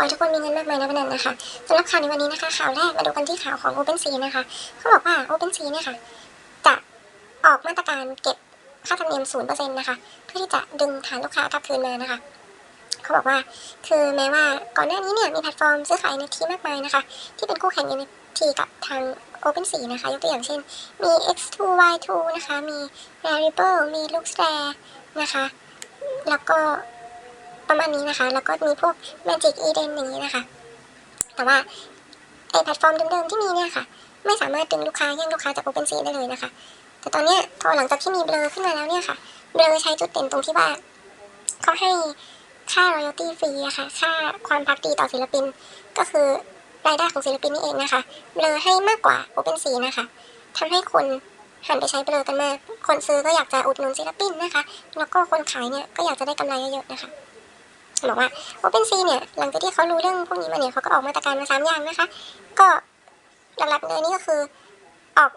อให้ทุกคนมีเงินมากมายนะพนันนะคะสำหรับข่าวในวันนี้นะคะ ข่าวแรกมาดูกันที่ข่าวของ OpenSea นะคะเขาบอกว่า OpenSea เนี่ยค่ะจะออกมาตรการเก็บค่าธรรมเนียม0%นะคะ เพื่อที่จะดึงฐานลูกค้ากลับคืนมานะคะ เขาบอกว่าคือแม้ว่าก่อนหน้านี้เนี่ยมีแพลตฟอร์มซื้อขาย NFT มากมายนะคะ ที่เป็นคู่แข่ง NFT กับทาง OpenSea นะคะ ยกตัวอย่างเช่น มี X2Y2 นะคะ มี Rarible มี Luxrare นะคะ แล้วก็ ประมาณนี้นะคะ แล้วก็มีพวก Magic Eden อย่างนี้นะคะ แต่ว่าไอแพลตฟอร์มเดิมๆที่มีเนี่ยค่ะ ไม่สามารถดึงลูกค้าแย่งลูกค้าจาก OpenSea ได้เลยนะคะ แต่ตอนเนี้ยพอหลังจากที่มีเบลอขึ้นมาแล้วเนี่ยค่ะ เบลอใช้จุดเด่นตรงที่ว่าเขาให้ค่า royalty ฟรีอะค่ะ ค่าความพักดีต่อศิลปิน ก็คือรายได้ของศิลปินนี่เองนะคะ เบลอให้มากกว่า OpenSea นะคะทำให้คนหันไปใช้เบลอกันมาก คนซื้อก็อยากจะอุดหนุนศิลปินนะคะ แล้วก็คนขายเนี่ยก็อยากจะได้กำไรเยอะๆนะคะ บอกว่า OpenSea เนี่ยหลังจากที่เขารู้เรื่องพวกนี้มาเนี่ยเขาก็ออกมาตรการมาสามอย่างนะคะ ก็หลักๆเลยนี่ก็คือออก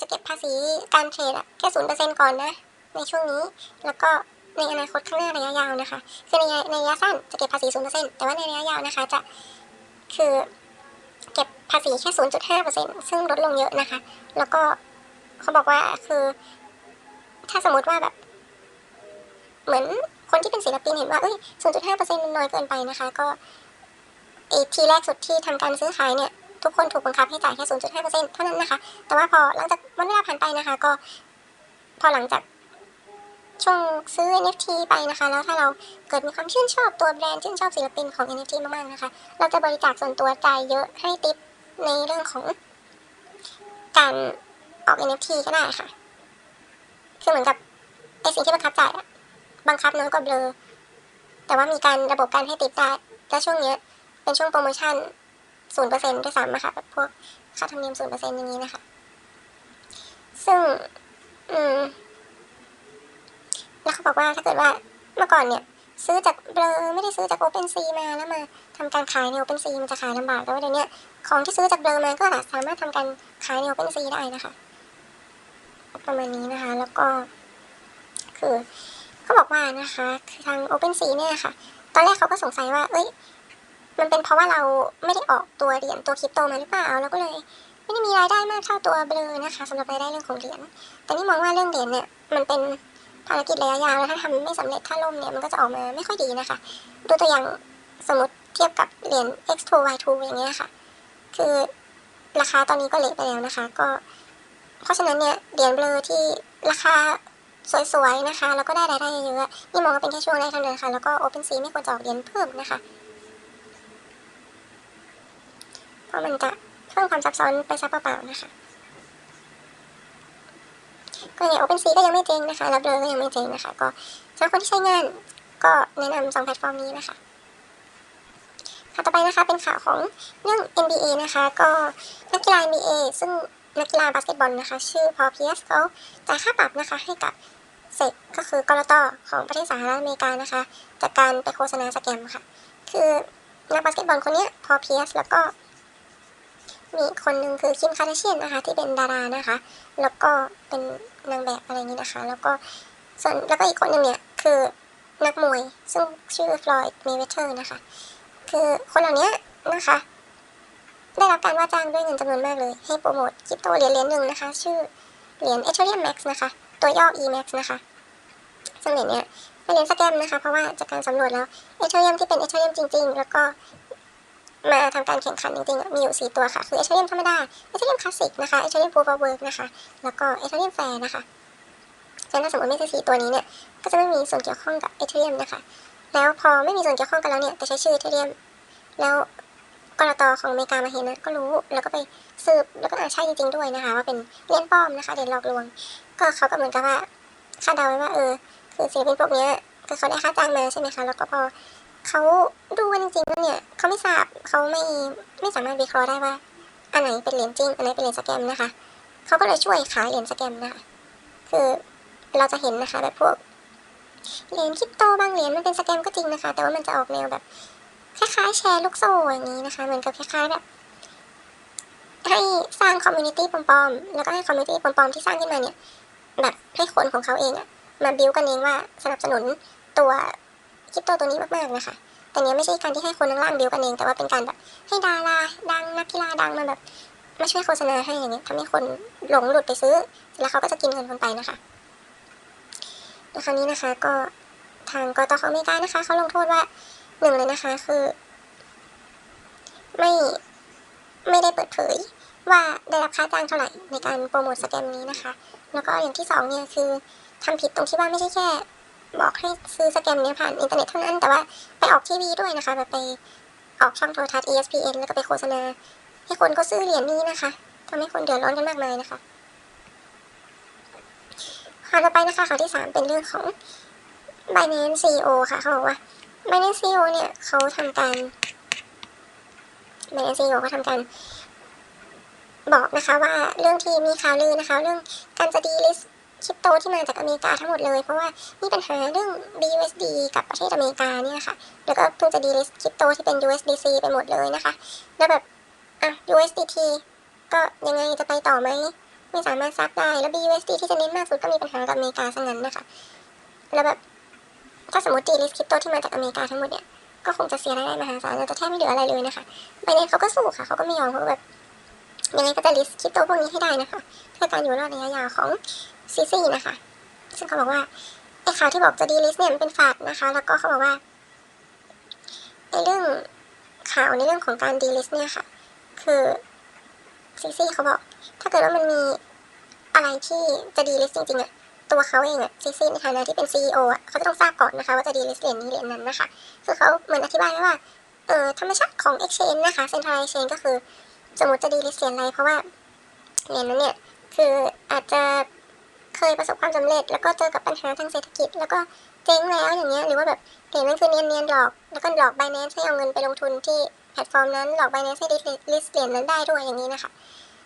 จะเก็บภาษีการเทรดอะแค่ศูนย์เปอร์เซ็นต์ก่อนนะ ในช่วงนี้แล้วก็ในอนาคตข้างหน้าระยะยาวนะคะ คือในในระยะสั้นจะเก็บภาษีศูนย์เปอร์เซ็นต์แต่ว่าในระยะยาวนะคะจะคือเก็บภาษีแค่ศูนย์จุดห้าเปอร์เซ็นต์ซึ่งลดลงเยอะนะคะ แล้วก็เขาบอกว่าคือ ถ้าสมมติว่าแบบ เหมือน คนที่เป็นศิลปินเห็นว่าเอ้ย0.5%มันน้อยเกินไปนะคะ ก็ไอทีแรกสุดที่ทำการซื้อขายเนี่ยทุกคนถูกบังคับให้จ่ายแค่ 0.5%เท่านั้นนะคะ แต่ว่าพอหลังจากวันเวลาผ่านไปนะคะ ก็พอหลังจากช่วงซื้อ NFT ไปนะคะ แล้วถ้าเราเกิดมีความชื่นชอบตัวแบรนด์ชื่นชอบศิลปินของ NFT มากๆนะคะ เราจะบริจาคส่วนตัวจ่ายเยอะให้ติปในเรื่องของการออก NFT ก็ได้ค่ะ คือเหมือนกับไอสิ่งที่บังคับจ่ายอะ บังคับน้อยกว่าเบลอ แต่ว่ามีการระบบการให้ติดได้และช่วงเนี้ยเป็นช่วงโปรโมชั่นศูนย์เปอร์เซ็นต์ด้วยซ้ำนะคะแบบพวกค่าธรรมเนียมศูนย์เปอร์เซ็นต์อย่างนี้นะคะ ซึ่ง อืม แล้วเขาบอกว่าถ้าเกิดว่าเมื่อก่อนเนี่ย ซื้อจากเบลอไม่ได้ซื้อจาก OpenSea มาแล้วมาทำการขายใน OpenSea มันจะขายลำบากแต่ว่าเดี๋ยวนี้ของที่ซื้อจากเบลอมาก็สามารถทำการขายใน OpenSea ได้นะคะ ประมาณนี้นะคะ แล้วก็ คือ เขาบอกว่านะคะคือทาง OpenSea เนี่ยค่ะ ตอนแรกเขาก็สงสัยว่า เอ้ย มันเป็นเพราะว่าเราไม่ได้ออกตัวเหรียญตัวคริปโตมาหรือเปล่าแล้วก็เลยไม่ได้มีรายได้มากเท่าตัวเบลอนะคะสำหรับรายได้เรื่องของเหรียญแต่นี่มองว่าเรื่องเหรียญเนี่ยมันเป็นภารกิจระยะยาวแล้วถ้าทำไม่สำเร็จถ้าล่มเนี่ยมันก็จะออกมาไม่ค่อยดีนะคะ ดูตัวอย่างสมมติเทียบกับเหรียญ X2 Y2 อย่างเงี้ยค่ะ คือราคาตอนนี้ก็เละไปแล้วนะคะ ก็ เพราะฉะนั้นเนี่ยเหรียญเบลอที่ราคา สวยๆนะคะ แล้วก็ได้รายได้เยอะๆนี่มองว่าเป็นแค่ช่วงแรกเท่านั้นค่ะ แล้วก็ OpenSea ไม่ควรจะออกเหรียญเพิ่มนะคะ เพราะมันจะเพิ่มความซับซ้อนไปซะเปล่าๆนะคะ ก็เนี่ย OpenSea ก็ยังไม่เจ๊งนะคะแล้วเบลอก็ยังไม่เจ๊งนะคะ ก็สำหรับคนที่ใช้งาน ก็แนะนำสองแพลตฟอร์มนี้นะคะข่าวต่อไปนะคะเป็นข่าวของเรื่อง NBA นะคะ ก็นักกีฬา NBA ซึ่งนักกีฬาบาสเกตบอลนะคะ ชื่อพอเพียสเขาจ่ายค่าปรับนะคะให้กับ เซก็คือกรตของประเทศสหรัฐอเมริกานะคะ จากการไปโฆษณาสแกมค่ะ คือนักบาสเกตบอลคนนี้พอเพียสแล้วก็ มีคนหนึ่งคือคิมคาร์เดเชียนนะคะ ที่เป็นดารานะคะ แล้วก็เป็นนางแบบอะไรอย่างนี้นะคะ แล้วก็ส่วนแล้วก็อีกคนหนึ่งเนี่ยคือนักมวย ซึ่งชื่อฟลอยด์เมเวเทอร์นะคะ คือคนเหล่านี้นะคะ ได้รับการว่าจ้างด้วยเงินจำนวนมากเลย ให้โปรโมทคริปโตเหรียญเหรียญหนึ่งนะคะ ชื่อเหรียญ Ethereum Max นะคะ ตัวย่อ EMAX นะคะซึ่งเหรียญเนี้ยเป็นเหรียญสแกมนะคะ เพราะว่าจากการสำรวจแล้ว Ethereum ที่เป็น Ethereum จริง ๆ แล้วก็มาทำการแข่งขันจริงๆมีอยู่ 4 ตัวค่ะ คือ Ethereum ธรรมดา Ethereum Classic นะคะ Ethereum Proof of Work นะคะแล้วก็ Ethereum Fair นะคะฉะนั้นถ้าสมมติไม่ใช่สี่ตัวนี้เนี่ยก็จะไม่มีส่วนเกี่ยวข้องกับ Ethereum นะคะแล้วพอไม่มีส่วนเกี่ยวข้องกันแล้วเนี่ยแต่ใช้ชื่อ Ethereum แล้วกรตของอเมริกามาเห็นนะก็รู้แล้วก็ไปสืบแล้วก็อ่าใช่จริงๆด้วยนะคะ ว่าเป็นเหรียญปลอมนะคะเหรียญหลอกลวง ก็เขาก็เหมือนกับว่าคาดเดาไว้ว่าเออคือศิลปินพวกเนี้ยคือเขาได้ค่าจ้างมาใช่ไหมคะแล้วก็พอเขาดูกันจริงๆแล้วเนี่ยเขาไม่ทราบเขาไม่ไม่สามารถวิเคราะห์ได้ว่า อันไหนเป็นเหรียญจริงอันไหนเป็นเหรียญสแกมนะคะเขาก็เลยช่วยขายเหรียญสแกมนะคะคือเราจะเห็นนะคะแบบพวกเหรียญคริปโตบางเหรียญมันเป็นสแกมก็จริงนะคะ แต่ว่ามันจะออกแนวแบบคล้ายๆแชร์ลูกโซ่อย่างนี้นะคะเหมือนกับคล้ายๆแบบให้สร้างคอมมูนิตี้ปลอมๆแล้วก็ให้คอมมูนิตี้ปลอมๆที่สร้างขึ้นมาเนี่ย แบบให้คนของเขาเองอะมาบิวกันเองว่าสนับสนุนตัวคริปโตตัวนี้มากๆนะคะ แต่เนี้ยไม่ใช่การที่ให้คนข้างล่างบิวกันเอง แต่ว่าเป็นการแบบให้ดาราดังนักกีฬาดังมาแบบมาช่วยโฆษณาให้อย่างเงี้ยทำให้คนหลงหลุดไปซื้อ แล้วเขาก็จะกินเงินคนไปนะคะในครั้งนี้นะคะก็ทางกตของอเมริกานะคะเขาลงโทษว่าหนึ่งเลยนะคะคือ ไม่ไม่ได้เปิดเผย ว่าได้รับค่าจ้างเท่าไหร่ในการโปรโมทสแกมนี้นะคะ แล้วก็อย่างที่สองเนี่ยคือทำผิดตรงที่ว่าไม่ใช่แค่ บอกให้ซื้อสแกมเนี้ยผ่านอินเทอร์เน็ตเท่านั้นแต่ว่าไปออกทีวีด้วยนะคะแบบไปออกช่องโทรทัศน์ ESPN แล้วก็ไปโฆษณา ให้คนก็ซื้อเหรียญนี้นะคะทำให้คนเดือดร้อนกันมากมายนะคะข่าวต่อไปนะคะข่าวที่สามเป็นเรื่องของ Binance CEO ค่ะเขาบอกว่า Binance CEO เนี่ยเขาทำการ Binance CEO เขาทำการ บอกนะคะว่าเรื่องที่มีข่าวลือนะคะ เรื่องการจะดีลิสคริปโตที่มาจากอเมริกาทั้งหมดเลย เพราะว่ามีปัญหาเรื่อง BUSD กับประเทศอเมริกาเนี่ยค่ะ แล้วก็เพิ่งจะดีลิสคริปโตที่เป็น USDC ไปหมดเลยนะคะ แล้วแบบอะ USDT ก็ยังไงจะไปต่อไหมไม่สามารถซักได้ แล้ว BUSD ที่จะเน้นมากสุดก็มีปัญหากับอเมริกาซะงั้นนะคะ แล้วแบบถ้าสมมติดีลิสคริปโตที่มาจากอเมริกาทั้งหมดเนี่ยก็คงจะเสียรายได้มหาศาลแล้วจะแทบไม่เหลืออะไรเลยนะคะไบเนเขาก็สู้ค่ะเขาก็ไม่ยอมเขาแบบ ยังไงก็จะลิสต์คริปโตพวกนี้ให้ได้นะคะ เพื่อการอยู่รอดระยะยาวของซีซีนะคะ ซึ่งเขาบอกว่าไอ้ข่าวที่บอกจะดีลิสต์เนี่ยมันเป็นฝาดนะคะ แล้วก็เขาบอกว่าไอ้เรื่องข่าวในเรื่องของการดีลิสต์เนี่ยค่ะ คือซีซีเขาบอก ถ้าเกิดว่ามันมีอะไรที่จะดีลิสต์จริงๆอะตัวเขาเองอะซีซีในฐานะที่เป็นซีอีโออะเขาจะต้องทราบก่อนนะคะ ว่าจะดีลิสต์เหรียญนี้เหรียญนั้นนะคะ คือเขาเหมือนอธิบายไว้ว่าเออธรรมชาติของ exchange นะคะ centralized exchange ก็คือ สมมติจะดีลิสเหรียญอะไรเพราะว่าเหรียญนั้นเนี่ยคืออาจจะเคยประสบความสำเร็จ แล้วก็เจอกับปัญหาทางเศรษฐกิจ แล้วก็เจ๊งแล้วอย่างเงี้ยหรือว่าแบบเหรียญนั้นคือเนียนเนียนๆหลอก แล้วก็หลอกไบแนนซ์ให้เอาเงินไปลงทุนที่แพลตฟอร์มนั้นหลอกไบแนนซ์ให้ลิสเหรียญนั้นได้ด้วยอย่างนี้นะคะ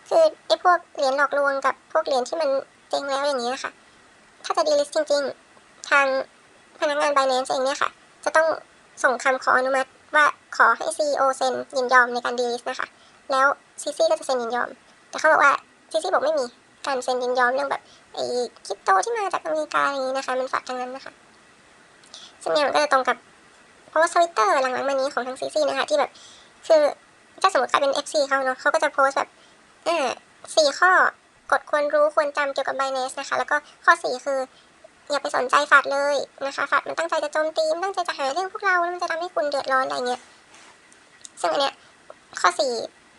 คือไอ้พวกเหรียญหลอกลวงกับพวกเหรียญที่มันเจ๊งแล้วอย่างนี้นะคะถ้าจะดีลิสจริง ๆ ทางพนักงานไบแนนซ์เองเนี่ยค่ะ จะต้องส่งคำขออนุมัติ ว่าขอให้ CEO เซ็นยินยอมในการดีลิสต์นะคะ แล้วซีซี่ก็จะเซ็นยินยอม แต่เขาบอกว่าซีซี่บอกไม่มีการเซ็นยินยอมเรื่องแบบไอ้คริปโตที่มาจากอเมริกาอย่างนี้นะคะ มันฝากทางนั้นนะคะซึ่งเนี่ยมันก็จะตรงกับโพสต์ทวิตเตอร์หลังๆมานี้ของทางซีซีนะคะที่แบบ คือถ้าสมมติใครเป็น FC เขาเนาะเขาก็จะโพสต์แบบเอ่าสี่ข้อกฎควรรู้ควรจำเกี่ยวกับ Binance นะคะ แล้วก็ข้อสี่คือ อย่าไปสนใจฝาดเลยนะคะฝาดมันตั้งใจจะโจมตีมันตั้งใจจะหาเรื่องพวกเราแล้วมันจะทำให้คุณเดือดร้อนอะไรเงี้ยซึ่งอันเนี้ยข้อสี่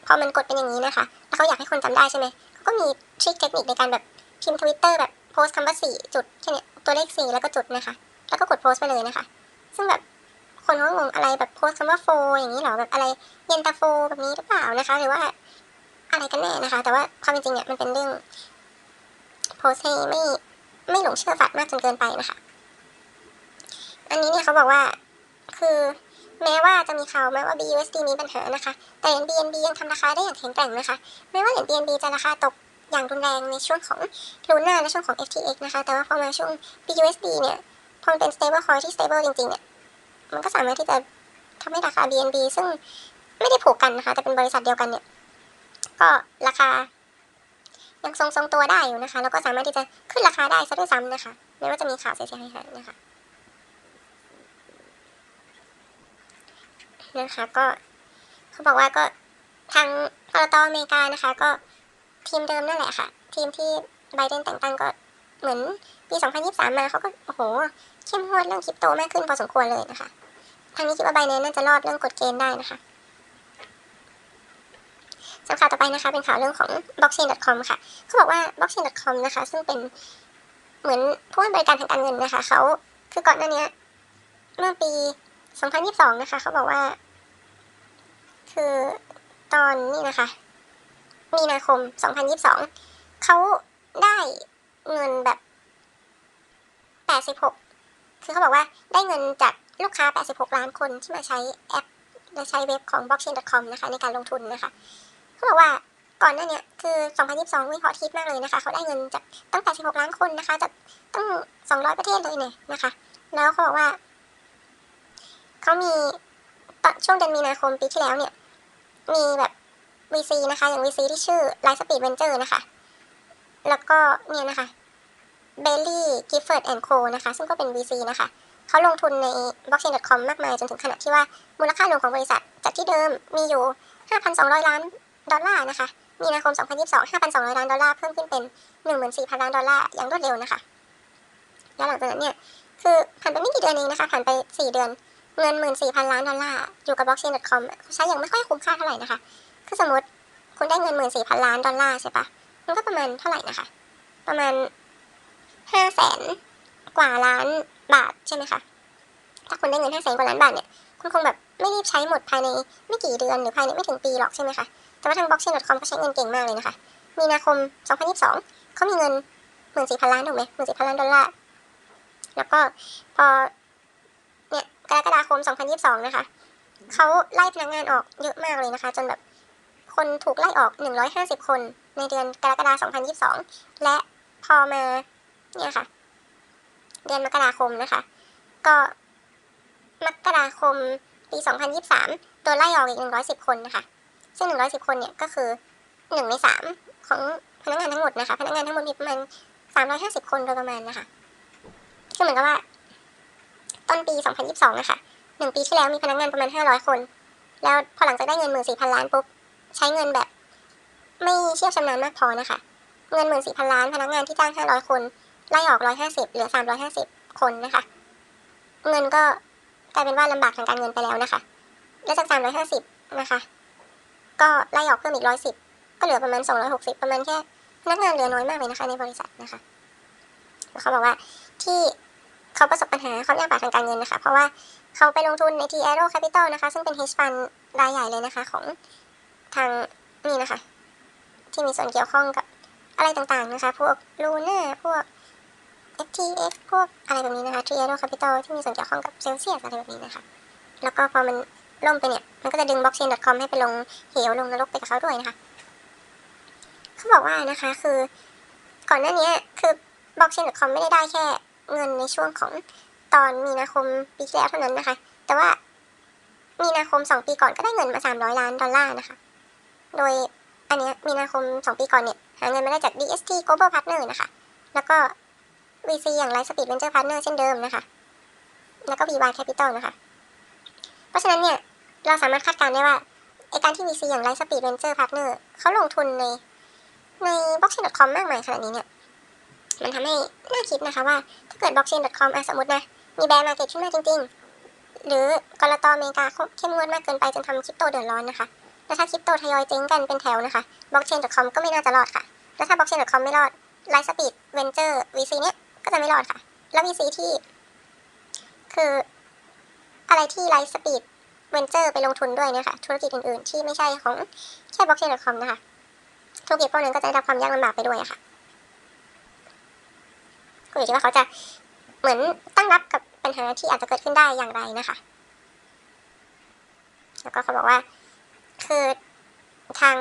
พอมันกดเป็นอย่างนี้นะคะ แล้วเขาอยากให้คนจำได้ใช่ไหมเขาก็มีทริคเทคนิคในการแบบพิมพ์ทวิตเตอร์แบบโพสต์คำว่าสี่จุดแค่เนี้ยตัวเลขสี่แล้วก็จุดนะคะ แล้วก็กดโพสต์ไปเลยนะคะ ซึ่งแบบคนก็งงอะไรแบบโพสต์คำว่าโฟอย่างนี้หรอแบบอะไรเย็นตาโฟแบบนี้หรือเปล่านะคะ หรือว่าอะไรกันแน่นะคะ แต่ว่าความเป็นจริงเนี่ยมันเป็นเรื่องโพสต์ให้ไม่ ไม่หลงเชื่อฝัดมากจนเกินไปนะคะ อันนี้เนี่ยเขาบอกว่าคือแม้ว่าจะมีข่าวแม้ว่า BUSD มีปัญหานะคะ แต่เหรียญ BNB ยังทำราคาได้อย่างแข็งแกร่งนะคะ แม้ว่าเหรียญ BNB จะราคาตกอย่างรุนแรงในช่วงของ Luna และช่วงของ FTX นะคะ แต่ว่าพอมาช่วง BUSD เนี่ย พอมันเป็น stable coin ที่ stable จริงๆเนี่ย มันก็สามารถที่จะทำให้ราคา BNB ซึ่งไม่ได้ผูกกันนะคะ แต่เป็นบริษัทเดียวกันเนี่ย ก็ราคา ยังทรงทรงตัวได้อยู่นะคะ แล้วก็สามารถที่จะขึ้นราคาได้ซะด้วยซ้ำนะคะแม้ว่าจะมีข่าวเสียหายนะคะนะคะก็เขาบอกว่าก็ทางกรตอเมริกานะคะ ก็ทีมเดิมนั่นแหละค่ะ ทีมที่ไบเดนแต่งตั้งก็เหมือนปี 2023 มาเขาก็โอ้โหเข้มงวดเรื่องคริปโตมากขึ้นพอสมควรเลยนะคะทางนี้คิดว่าไบเดนน่าจะรอดเรื่องกฎเกณฑ์ได้นะคะ สำข่าวต่อไปนะคะ เป็นข่าวเรื่องของ blockchain.com ค่ะ เขาบอกว่า blockchain.com นะคะ ซึ่งเป็นเหมือนผู้ให้บริการทางการเงินนะคะ เขาคือก่อนหน้านี้เมื่อปี 2022 นะคะ เขาบอกว่า คือตอนนี้นะคะ มีนาคม 2022 เขาได้เงินแบบ 86 คือเขาบอกว่าได้เงินจากลูกค้า 86 ล้านคนที่มาใช้แอปและใช้เว็บของ blockchain.com นะคะ ในการลงทุนนะคะ เขาบอกว่าก่อนหน้านี้คือ 2022วิเคราะห์ทิปมากเลยนะคะ เขาได้เงินจากตั้ง86ล้านคนนะคะจากตั้ง 200 ประเทศเลยเนี่ยนะคะ แล้วเขาบอกว่า เขามีตอนช่วงเดือนมีนาคมปีที่แล้วเนี่ย มีแบบ VC นะคะ อย่าง VC ที่ชื่อ Light Speed Venture นะคะ แล้วก็เนี่ยนะคะ Bailey Gifford and Co นะคะ ซึ่งก็เป็น VC นะคะ เขาลงทุนใน blockchain.com มากมายจนถึงขนาดที่ว่ามูลค่ารวมของบริษัทจากที่เดิมมีอยู่ 5,200 ล้าน ดอลลาร์นะคะ มีนาคม 2022 5,200 ล้านดอลลาร์ เพิ่มขึ้นเป็น 14,000 ล้านดอลลาร์ อย่างรวดเร็วนะคะ แล้วหลังจากนั้นเนี่ย คือผ่านไปไม่กี่เดือนเองนะคะ ผ่านไป 4 เดือน เงิน 14,000 ล้านดอลลาร์ อยู่กับ blockchain.com ใช้อย่างไม่ค่อยคุ้มค่าเท่าไหร่นะคะ คือสมมติคุณได้เงิน 14,000 ล้านดอลลาร์ใช่ปะมันก็ประมาณเท่าไหร่นะคะ ประมาณ 5 แสนกว่าล้านบาทใช่ไหมคะ ถ้าคุณได้เงิน5แสนกว่าล้านบาทเนี่ย คุณคงแบบไม่รีบใช้หมดภายในไม่กี่เดือนหรือภายในไม่ถึงปีหรอกใช่ไหมคะ แต่ว่าทาง blockchain.com ก็ใช้เงินเก่งมากเลยนะคะ มีนาคม 2022 เขามีเงิน14,000ล้านถูกไหม14,000ล้านดอลลาร์ แล้วก็พอเนี่ยกรกฎาคม 2022 นะคะ เขาไล่พนักงานออกเยอะมากเลยนะคะ จนแบบคนถูกไล่ออก 150 คนในเดือนกรกฎาคม 2022 และพอมาเนี่ยค่ะ เดือนมกราคมนะคะ ก็มกราคมปี 2023โดนไล่ออกอีก 110 คนนะคะ ซึ่ง110คนเนี่ยก็คือ1ใน3ของพนักงานทั้งหมดนะคะ พนักงานทั้งหมดมีประมาณ350คนโดยประมาณนะคะคือเหมือนกับว่า ต้นปี2022นยิบสองนะคะหนึ่งปีที่แล้วมีพนักงานประมาณ500คน แล้วพอหลังจากได้เงิน14,000ล้านปุ๊บใช้เงินแบบ ไม่เชี่ยวชำนาญมากพอนะคะ เงิน14,000ล้านพนักงานที่จ้าง500คนไล่ออก150เหลือ350คนนะคะ เงินก็กลายเป็นว่าลำบากทางการเงินไปแล้วนะคะ แล้วจาก350นะคะ ก็ไล่ออกเพิ่มอีก110ก็เหลือประมาณ260ประมาณแค่พนักงานเหลือน้อยมากเลยนะคะในบริษัทนะคะแล้วเขาบอกว่าที่เขาประสบปัญหาความยากลำบากทางการเงินนะคะ เพราะว่าเขาไปลงทุนใน T Aero Capital นะคะ ซึ่งเป็น hedge fund รายใหญ่เลยนะคะ ของทางนี่นะคะ ที่มีส่วนเกี่ยวข้องกับอะไรต่างๆนะคะ พวก Luna พวก FTX พวกอะไรแบบนี้นะคะ T Aero Capital ที่มีส่วนเกี่ยวข้องกับ Celsius อะไรแบบนี้นะคะ แล้วก็พอมัน ล่มไปเนี่ย มันก็จะดึง blockchain.com ให้ไปลงเหวลงนรกไปกับเขาด้วยนะคะ เขาบอกว่านะคะคือ ก่อนหน้านี้คือ blockchain.com ไม่ได้ได้แค่เงินในช่วงของตอนมีนาคมปีที่แล้วเท่านั้นนะคะ แต่ว่ามีนาคมสองปีก่อนก็ได้เงินมาสามร้อยล้านดอลลาร์นะคะ โดยอันเนี้ยมีนาคมสองปีก่อนเนี่ย หาเงินมาได้จาก DST Global Partner นะคะ แล้วก็ VC อย่าง Lightspeed Venture Partner เช่นเดิมนะคะ แล้วก็ VY Capital นะคะ เพราะฉะนั้นเนี่ย เราสามารถคาดการณ์ได้ว่าไอการที่ VC อย่าง Lightspeed Venture Partner เขาลงทุนในใน blockchain.com มากมายขนาดนี้เนี่ย มันทำให้น่าคิดนะคะว่า ถ้าเกิด blockchain.com อะสมมตินะ มีแบร์มาเก็ตขึ้นมาจริง ๆ หรือกรตอเมริกาเข้มงวดมากเกินไปจนทำคริปโตเดือดร้อนนะคะ แล้วถ้าคริปโตทยอยเจ๊งกันเป็นแถวนะคะ blockchain.com ก็ไม่น่าจะรอดค่ะ แล้วถ้า blockchain.com ไม่รอด Lightspeed Venture VC เนี้ยก็จะไม่รอดค่ะ แล้ว VC ที่ คืออะไรที่ไลซ์สปีด Lightspeed Venture ไปลงทุนด้วยเนะคะธุรกิจอื่นๆ ที่ไม่ใช่ของแค่ blockchain.com นะคะธุรกิจพวกนั้นก็จะได้รับความยากลำบากไปด้วยะค่ะก็อยู่ที่ว่าเขาจะเหมือนตั้งรับกับปัญหาที่อาจจะเกิดขึ้นได้อย่างไรนะคะ แล้วก็เขาบอกว่าคือทาง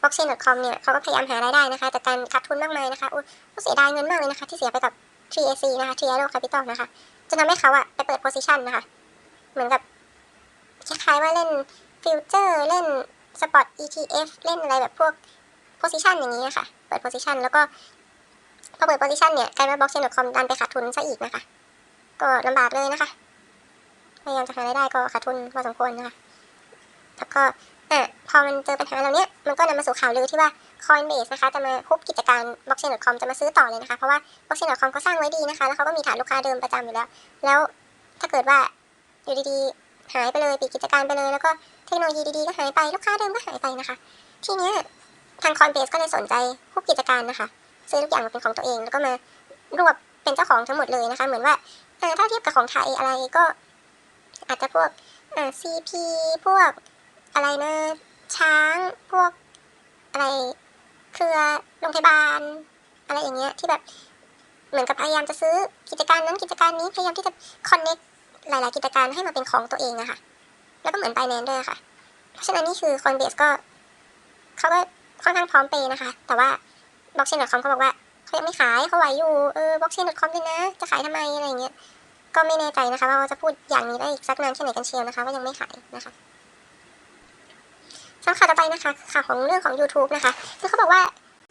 blockchain.com เนี่ยเขาก็พยายามหารายได้นะคะ แต่การขาดทุนมากมายนะคะอุ้เสียดายเงินมากเลยนะคะ ที่เสียไปกับ 3AC นะคะ t r i a d o Capital นะคะจะทำให้เขาอะไปเปิด position นะคะ เหมือนกับ คล้ายๆว่าเล่นฟิวเจอร์เล่นสปอต ETF เล่นอะไรแบบพวก position อย่างนี้ค่ะ เปิด position แล้วก็พอเปิด position เนี่ยกลายเป็น blockchain.com ดันไปขาดทุนซะอีกนะคะ ก็ลำบากเลยนะคะพยายามจะหารายได้ก็ขาดทุนพอสมควรนะคะแล้วก็อะพอมันเจอปัญหาเหล่านี้มันก็นำมาสู่ข่าวลือที่ว่า Coinbase นะคะจะมาคุบกิจการ blockchain.com จะมาซื้อต่อเลยนะคะ เพราะว่า blockchain.com เขาสร้างไว้ดีนะคะ แล้วเขาก็มีฐานลูกค้าเดิมประจำอยู่แล้ว แล้วถ้าเกิดว่าอยู่ดีๆ หายไปเลยปิดกิจการไปเลย แล้วก็เทคโนโลยีดีๆก็หายไปลูกค้าเดิมก็หายไปนะคะ ทีนี้ทาง Coinbase ก็เลยสนใจคุบกิจการนะคะ ซื้อทุกอย่างมาเป็นของตัวเอง แล้วก็มารวบเป็นเจ้าของทั้งหมดเลยนะคะ เหมือนว่าเออถ้าเทียบกับของไทยอะไรก็อาจจะพวกอ่า CP พวกอะไรนะช้างพวกอะไรเครือโรงพยาบาล อะไรอย่างเงี้ยที่แบบเหมือนกับพยายามจะซื้อกิจการนั้นกิจการนี้พยายามที่จะ connect หลาย ๆ กิจการให้มาเป็นของตัวเองอะค่ะแล้วก็เหมือน Binance ด้วยค่ะ เพราะฉะนั้นนี่คือ Coinbase ก็เขาก็ค่อนข้างพร้อมเปย์นะคะ แต่ว่า blockchain.com เขาบอกว่าเขายังไม่ขายเขาไหวอยู่ เออ blockchain.com ด้วยนะ จะขายทำไมอะไรอย่างเงี้ย ก็ไม่แน่ใจนะคะว่าเขาจะพูดอย่างนี้ได้อีกสักนานแค่ไหนกันเชียวนะคะว่ายังไม่ขายนะคะสำหรับข่าวต่อไปนะคะข่าวของเรื่องของ YouTube นะคะคือเขาบอกว่า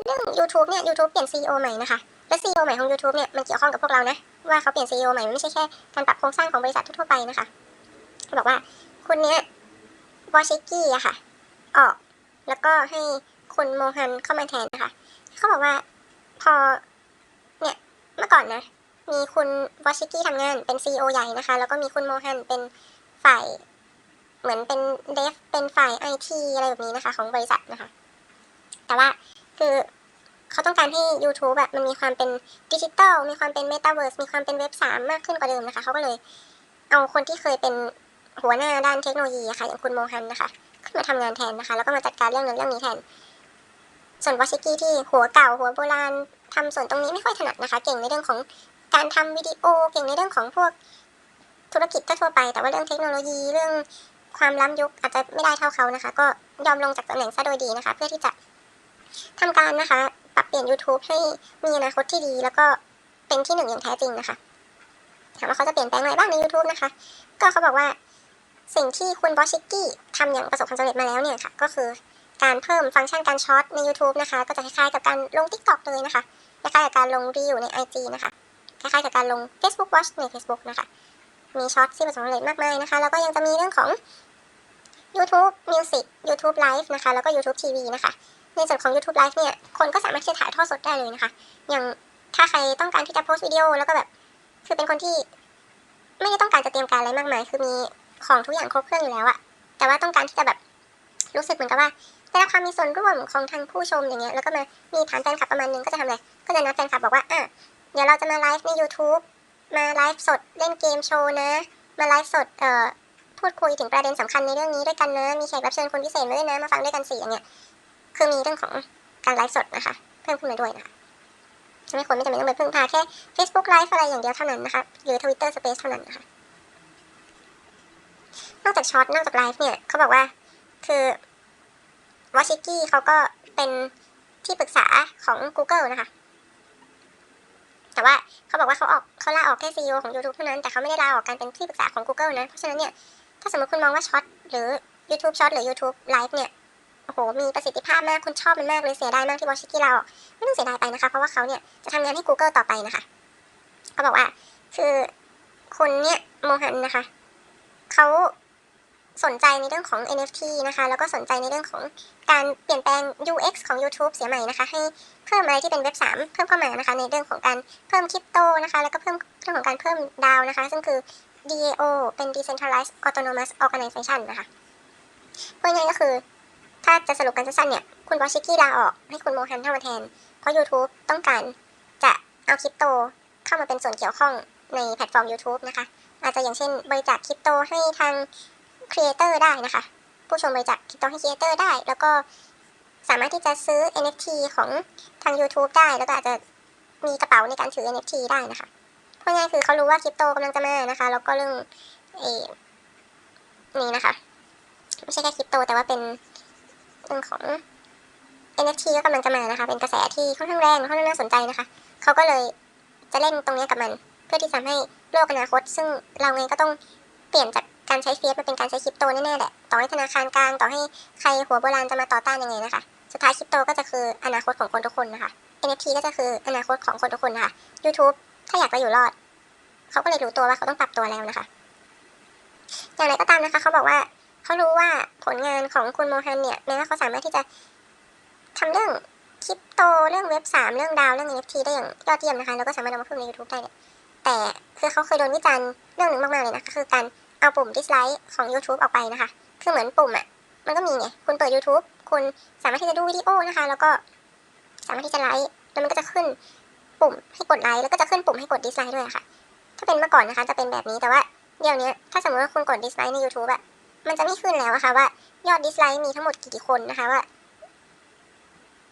เรื่อง YouTube เนี่ย YouTube เปลี่ยน CEO ใหม่นะคะ และ CEO ใหม่ของ YouTube เนี่ย มันเกี่ยวข้องกับพวกเรานะ ว่าเขาเปลี่ยนซีอใหม่มันไม่ใช่แค่การปรับโครงสร้างของบริษัททั่วไปนะคะเขาบอกว่าคุณเนี้ยวอชิกี้อะค่ะ ออก แล้วก็ให้คุณโมฮันเข้ามาแทนนะคะเขาบอกว่าพอเนี่ยเมื่อก่อนนะ มีคุณวอชิกี้ทำงานเป็น CEO ใหญ่นะคะ แล้วก็มีคุณโมฮันเป็นฝ่ายเหมือนเป็นเดฟเป็นฝ่ายไอทีอะไรแบบนี้นะคะ ของบริษัทนะคะ แต่ว่าคือ เขาต้องการให้ YouTube แบบมันมีความเป็นดิจิตอลมีความเป็นเมตาเวิร์สมีความเป็นเว็บสามมากขึ้นกว่าเดิมนะคะเขาก็เลยเอาคนที่เคยเป็นหัวหน้าด้านเทคโนโลยีะค่ะอย่างคุณโมฮันนะคะ ขึ้นมาทำงานแทนนะคะ แล้วก็มาจัดการเรื่องนั้นเรื่องนี้แทน ส่วนวอชิกี้ที่หัวเก่าหัวโบราณทำส่วนตรงนี้ไม่ค่อยถนัดนะคะ เก่งในเรื่องของการทำวิดีโอ เก่งในเรื่องของพวกธุรกิจทั่วไป แต่ว่าเรื่องเทคโนโลยีเรื่องความล้ำยุคอาจจะไม่ได้เท่าเขานะคะ ก็ยอมลงจากตำแหน่งซะโดยดีนะคะ เพื่อที่จะทำการนะคะ ปรับเปลี่ยน YouTube ให้มีอนาคตที่ดี แล้วก็เป็นที่หนึ่งอย่างแท้จริงนะคะ ถามว่าเขาจะเปลี่ยนแปลงอะไรบ้างใน YouTube นะคะ ก็เขาบอกว่าสิ่งที่คุณบอสชิกกี้ทำอย่างประสบความสำเร็จมาแล้วเนี่ยค่ะ ก็คือการเพิ่มฟังก์ชันการช็อตใน YouTube นะคะ ก็จะคล้ายๆกับการลง TikTok เลยนะคะคล้ายๆกับการลงรีวใน IG นะคะ คล้ายๆกับการลง Facebook Watch ใน Facebook นะคะ มีช็อตที่ประสบความสำเร็จมากมายนะคะ แล้วก็ยังจะมีเรื่องของ YouTube Music YouTube Live นะคะ แล้วก็ YouTube TV นะคะ ในส่วนของ YouTube Live เนี่ย คนก็สามารถที่จะถ่ายทอดสดได้เลยนะคะ อย่างถ้าใครต้องการที่จะโพสต์วิดีโอแล้วก็แบบ คือเป็นคนที่ ไม่ได้ต้องการจะเตรียมการอะไรมากมาย คือมีของทุกอย่างครบเครื่องอยู่แล้วอะแต่ว่าต้องการที่จะแบบรู้สึกเหมือนกับว่าได้รับความมีส่วนร่วมของทางผู้ชมอย่างเงี้ย แล้วก็มา มีฐานแฟนคลับประมาณนึงก็จะทำอะไร ก็จะนัดแฟนคลับบอกว่า อะ เดี๋ยวเราจะมาไลฟ์ใน YouTube มาไลฟ์สดเล่นเกมโชว์นะ มาไลฟ์สด เอ่อ พูดคุยถึงประเด็นสำคัญในเรื่องนี้ด้วยกันนะ มีแขกรับเชิญคนพิเศษมาด้วยนะ มาฟังด้วยกันสี่อย่างเงี้ย คือมีเรื่องของการไลฟ์สดนะคะ เพิ่มขึ้นมาด้วยนะคะทำให้คนไม่จำเป็นต้องไปพึ่งพาแค่ Facebook Live อะไรอย่างเดียวเท่านั้นนะคะ หรือ Twitter Space เท่านั้นนะคะ นอกจากช็อตนอกจากไลฟ์เนี่ย เขาบอกว่าคือวอชิกี้เขาก็เป็นที่ปรึกษาของ Google นะคะ แต่ว่าเขาบอกว่าเขาออกเขาลาออกแค่ CEO ของ YouTube เท่านั้น แต่เขาไม่ได้ลาออกการเป็นที่ปรึกษาของ Google นะ เพราะฉะนั้นเนี่ย ถ้าสมมติคุณมองว่าช็อตหรือ YouTube ช็อตหรือ YouTube Live เนี่ย โอ้โห มีประสิทธิภาพมากคุณชอบมันมากเลยเสียดายมากที่วอชิกี้ลาออกไม่ต้องเสียดายไปนะคะ เพราะว่าเขาเนี่ยจะทำงานให้ Google ต่อไปนะคะเขาบอกว่า คือคุณเนี่ยโมฮันนะคะเขาสนใจในเรื่องของ NFT นะคะ แล้วก็สนใจในเรื่องของการเปลี่ยนแปลง UX ของ YouTube เสียใหม่นะคะ ให้เพิ่มอะไรที่เป็นเว็บ 3 เพิ่มเข้ามานะคะ ในเรื่องของการเพิ่มคริปโตนะคะ แล้วก็เพิ่มเรื่องของการเพิ่มดาวนะคะ ซึ่งคือ DAO เป็น Decentralized Autonomous Organization นะคะพูดง่ายก็คือ ถ้าจะสรุปกันสั้นๆเนี่ย คุณวอชิกี้ลาออกให้คุณโมฮันเข้ามาแทน เพราะ YouTube ต้องการจะเอาคริปโตเข้ามาเป็นส่วนเกี่ยวข้องในแพลตฟอร์ม YouTube นะคะ อาจจะอย่างเช่นบริจาคคริปโตให้ทางครีเอเตอร์ได้นะคะ ผู้ชมบริจาคคริปโตให้ครีเอเตอร์ได้ แล้วก็สามารถที่จะซื้อ NFT ของทาง YouTube ได้ แล้วก็อาจจะมีกระเป๋าในการถือ NFT ได้นะคะเพราะง่ายคือเขารู้ว่าคริปโตกำลังจะมานะคะ แล้วก็เรื่องเออนี่นะคะ ไม่ใช่แค่คริปโตแต่ว่าเป็น เรื่องของ NFT ก็กำลังจะมานะคะ เป็นกระแสที่ค่อนข้างแรงค่อนข้างน่าสนใจนะคะ เขาก็เลยจะเล่นตรงนี้กับมัน เพื่อที่จะทำให้โลกอนาคต ซึ่งเราเองก็ต้องเปลี่ยนจากการใช้เฟียสมาเป็นการใช้คริปโตแน่ๆแหละ ต่อให้ธนาคารกลางต่อให้ใครหัวโบราณจะมาต่อต้านยังไงนะคะ สุดท้ายคริปโตก็จะคืออนาคตของคนทุกคนนะคะ NFT ก็จะคืออนาคตของคนทุกคนนะคะ YouTube ถ้าอยากจะอยู่รอด เขาก็เลยรู้ตัวว่าเขาต้องปรับตัวแล้วนะคะ อย่างไรก็ตามนะคะ เขาบอกว่า เขารู้ว่าผลงานของคุณโมฮันเนี่ยแม้ว่าเขาสามารถที่จะทำเรื่องคริปโตเรื่องเว็บสามเรื่องดาวเรื่อง NFT ได้อย่างยอดเยี่ยมนะคะแล้วก็สามารถเอามาพูดใน YouTube ได้เนี่ยแต่คือเขาเคยโดนวิจารณ์เรื่องหนึ่งมากๆเลยนะก็คือการเอาปุ่ม dislike ของ YouTube ออกไปนะคะ คือเหมือนปุ่มอะมันก็มีไงคุณเปิด YouTube คุณสามารถที่จะดูวิดีโอนะคะ แล้วก็สามารถที่จะไลค์แล้วมันก็จะขึ้นปุ่มให้กดไลค์แล้วก็จะขึ้นปุ่มให้กด dislike ด้วยค่ะ ถ้าเป็นเมื่อก่อนนะคะจะเป็นแบบนี้แต่ว่าเดี๋ยวนี้ถ้าสมมติว่าคุณกด dislike ใน YouTube อะ มันจะไม่ขึ้นแล้วอะค่ะว่ายอด dislike มีทั้งหมดกี่คนนะคะว่า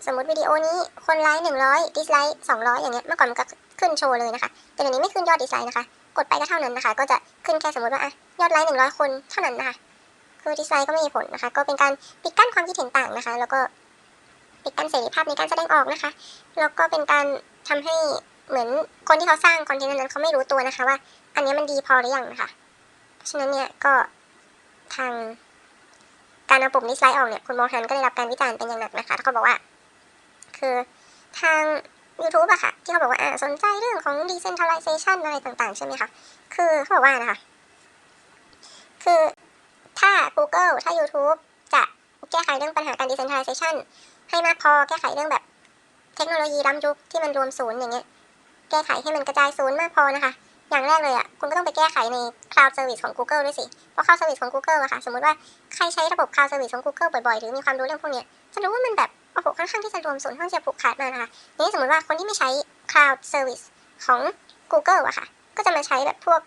สมมติวิดีโอนี้คนไลค์หนึ่งร้อยดิสไลค์สองร้อยอย่างเงี้ยเมื่อก่อนมันก็ขึ้นโชว์เลยนะคะ แต่เดี๋ยวนี้ไม่ขึ้นยอดดิสไลค์นะคะ กดไปก็เท่านั้นนะคะ ก็จะขึ้นแค่สมมติว่าอะยอดไลค์หนึ่งร้อยคนเท่านั้นนะคะ คือดิสไลค์ก็ไม่มีผลนะคะ ก็เป็นการปิดกั้นความคิดเห็นต่างนะคะ แล้วก็ปิดกั้นเสรีภาพในการแสดงออกนะคะ แล้วก็เป็นการทำให้เหมือนคนที่เขาสร้างคอนเทนต์นั้นเขาไม่รู้ตัวนะคะว่า อันนี้มันดีพอหรือยังนะคะ เพราะฉะนั้นเนี่ยก็ ทางการเอาปุ่มดิสไลค์ออกเนี่ยคุณโมฮันก็ได้รับการวิจารณ์เป็นอย่างหนักนะคะเขาบอกว่า คือทาง YouTube อะค่ะ ที่เขาบอกว่าอ่าสนใจเรื่องของ decentralization อะไรต่างๆ ใช่ไหมคะคือเขาบอกว่านะคะ คือถ้า Google ถ้า YouTube จะแก้ไขเรื่องปัญหาการ decentralization ให้มากพอแก้ไขเรื่องแบบเทคโนโลยีล้ำยุคที่มันรวมศูนย์อย่างเงี้ยแก้ไขให้มันกระจายศูนย์มากพอนะคะ อย่างแรกเลยอะคุณก็ต้องไปแก้ไขใน cloud service ของ Google ด้วยสิ เพราะ cloud service ของ Google อะค่ะ สมมติว่าใครใช้ระบบ cloud service ของ Google บ่อยๆ หรือมีความรู้เรื่องพวกเนี้ยจะรู้ว่ามันแบบโอ้โหค่อนข้างที่จะรวมศูนย์ค่อนข้างจะผูกขาดมากนะคะนี้สมมติว่าคนที่ไม่ใช้ cloud service ของ Google อะค่ะ ก็จะมาใช้แบบพวก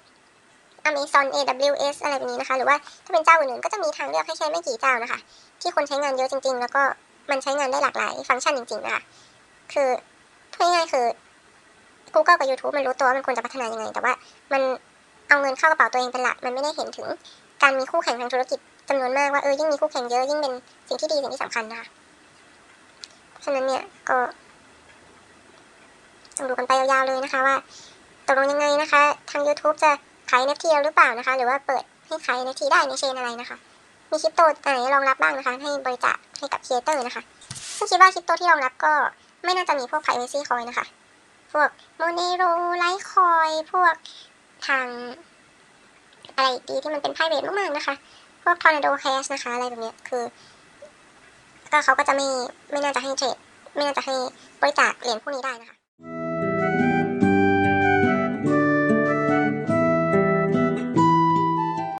Amazon AWS อะไรแบบนี้นะคะ หรือว่าถ้าเป็นเจ้าอื่นๆ ก็จะมีทางเลือกให้ใช้ไม่กี่เจ้านะคะ ที่คนใช้งานเยอะจริง ๆ แล้วก็มันใช้งานได้หลากหลายฟังก์ชันจริงๆนะคะ คือพูดง่ายๆคือ Google กับ YouTube มันรู้ตัวว่ามันควรจะพัฒนายังไง แต่ว่ามันเอาเงินเข้ากระเป๋าตัวเองเป็นหลัก มันไม่ได้เห็นถึงการมีคู่แข่งทางธุรกิจจำนวนมากว่าเออยิ่งมีคู่แข่งเยอะยิ่งเป็นสิ่งที่ดีสิ่งที่สำคัญนะคะฉะนั้นเนี่ยก็ต้องดูกันไปยาวๆเลยนะคะว่าตกลงยังไงนะคะ ทาง YouTube จะขาย NFT เราหรือเปล่านะคะ หรือว่าเปิดให้ขาย NFT ได้ในเชนอะไรนะคะ มีคริปโตไหนรองรับบ้างนะคะ ให้บริจาคให้กับครีเอเตอร์นะคะซึ่งคิดว่าคริปโตที่รองรับก็ไม่น่าจะมีพวก privacy coin นะคะ พวกโมเนโรไลคอยพวกทาง อะไรดีที่มันเป็นไพ่เวทมากๆนะคะ พวกทอร์นาโดแฮชนะคะอะไรแบบเนี้ยคือก็เขาก็จะไม่ไม่น่าจะให้เทรดไม่น่าจะให้บริจาคเหรียญพวกนี้ได้นะคะ